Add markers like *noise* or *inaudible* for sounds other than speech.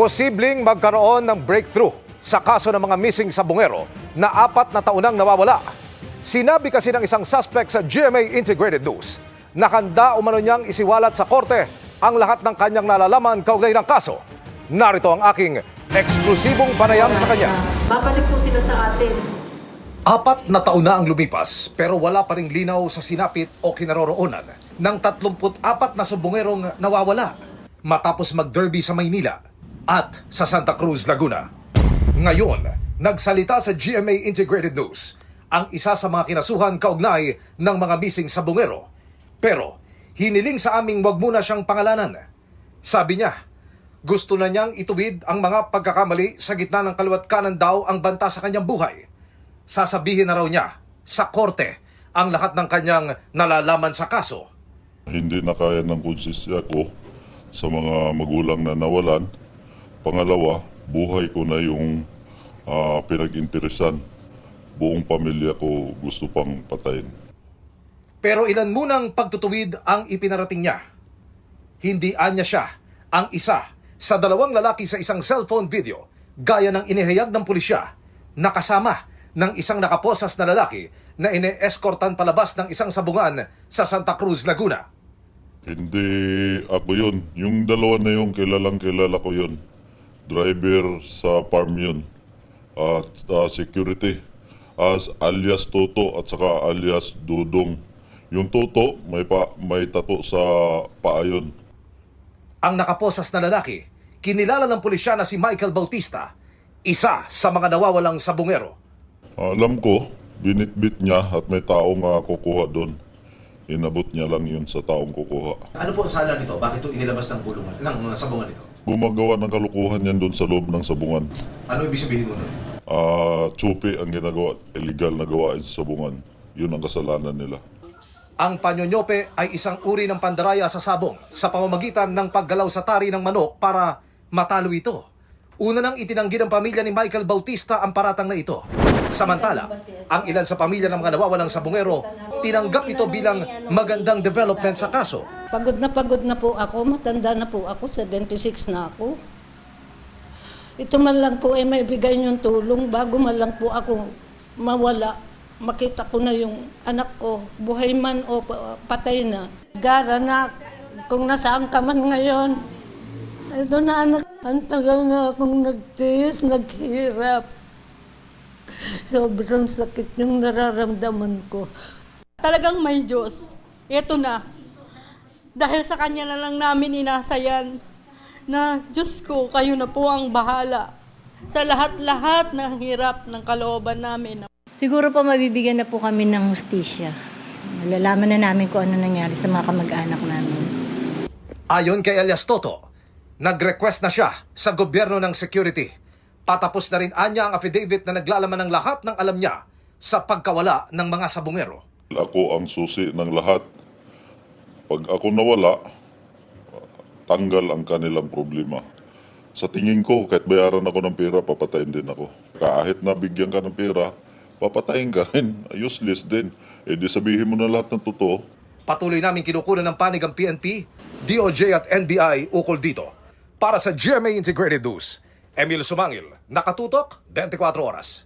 Posibleng magkaroon ng breakthrough sa kaso ng mga missing sa Bungero na apat na taunang nawawala. Sinabi kasi ng isang suspect sa GMA Integrated News na handa umano niyang isiwalat sa korte ang lahat ng kanyang nalalaman kaugnay ng kaso. Narito ang aking eksklusibong panayam sa kanya. Babalik po sila sa atin. Apat na taon na ang lumipas pero wala pa ring linaw sa sinapit o kinaroroonan ng 34 na subongerong nawawala matapos mag-derby sa Maynila at sa Santa Cruz, Laguna. Ngayon, nagsalita sa GMA Integrated News ang isa sa mga kinasuhan kaugnay ng mga missing sa bungero. Pero hiniling sa aming wag muna siyang pangalanan. Sabi niya, gusto na niyang ituwid ang mga pagkakamali sa gitna ng kaliwat kanan daw ang banta sa kanyang buhay sasabihin na raw niya sa korte ang lahat ng kanyang nalalaman sa kaso. Hindi na kaya ng konsensya ko sa mga magulang na nawalan. Pangalawa, buhay ko na yung ah, pinag-interesan. Buong pamilya ko gusto pang patayin. Pero ilan munang pagtutuwid ang ipinarating niya. Hindi anya siya ang isa sa dalawang lalaki sa isang cellphone video gaya ng inihayag ng pulisya na kasama ng isang nakaposas na lalaki na ine-escortan palabas ng isang sabungan sa Santa Cruz, Laguna. Hindi ako yun. Yung dalawa na yung kilalang kilala ko yun. Driver sa farm yun. At ah, security. As alias Toto at saka alias Dudong. Yung Toto, may, pa, may tato sa paa yun. Ang nakaposas na lalaki, kinilala ng pulisya na si Michael Bautista, isa sa mga nawawalang sabungero. Alam ko, binitbit niya at may taong uh, kukuha doon. Inabot niya lang yun sa taong kukuha. Ano po ang sala nito? Bakit ito inilabas ng kulungan, ng ng sabungan nito? Gumagawa ng kalukuhan yan doon sa loob ng sabungan. Ano ibig sabihin mo nun? Ah, tsupi ang ginagawa, illegal na gawain sa sabungan. Yun ang kasalanan nila. Ang panyonyope ay isang uri ng pandaraya sa sabong sa pamamagitan ng paggalaw sa tari ng manok para matalo ito. Una nang itinanggi ng pamilya ni Michael Bautista ang paratang na ito. Samantala, ang ilan sa pamilya ng mga nawawalang sabongero, tinanggap ito bilang magandang development sa kaso. Pagod na pagod na po ako, matanda na po ako, 76 na ako. Ito man lang po ay may bigay niyong tulong bago man lang po ako mawala. Makita ko na yung anak ko, buhay man o pa- patay na. Gara na, kung nasaan ka man ngayon. Ito na anak, ang tagal na akong nagtiis, naghirap. Sobrang sakit yung nararamdaman ko. Talagang may Diyos. Ito na. Dahil sa Kanya na lang namin inasayan na Diyos ko, kayo na po ang bahala sa lahat-lahat ng hirap ng kalooban namin. Siguro po mabibigyan na po kami ng hustisya. Malalaman na namin kung ano nangyari sa mga kamag-anak namin. Ayon kay alias Toto, nag-request na siya sa gobyerno ng security. Patapos na rin anya ang affidavit na naglalaman ng lahat ng alam niya sa pagkawala ng mga sabungero. Ako ang susi ng lahat. Pag ako nawala, tanggal ang kanilang problema. Sa tingin ko, kahit bayaran ako ng pera, papatayin din ako. Kahit nabigyan ka ng pera, papatayin ka rin. *laughs* Useless din. Eh di sabihin mo na lahat ng totoo. Patuloy namin kinukunan ng panig ang PNP, DOJ at NBI ukol dito. Para sa GMA Integrated News, Emil Sumangil, Nakatutok, 24 Oras.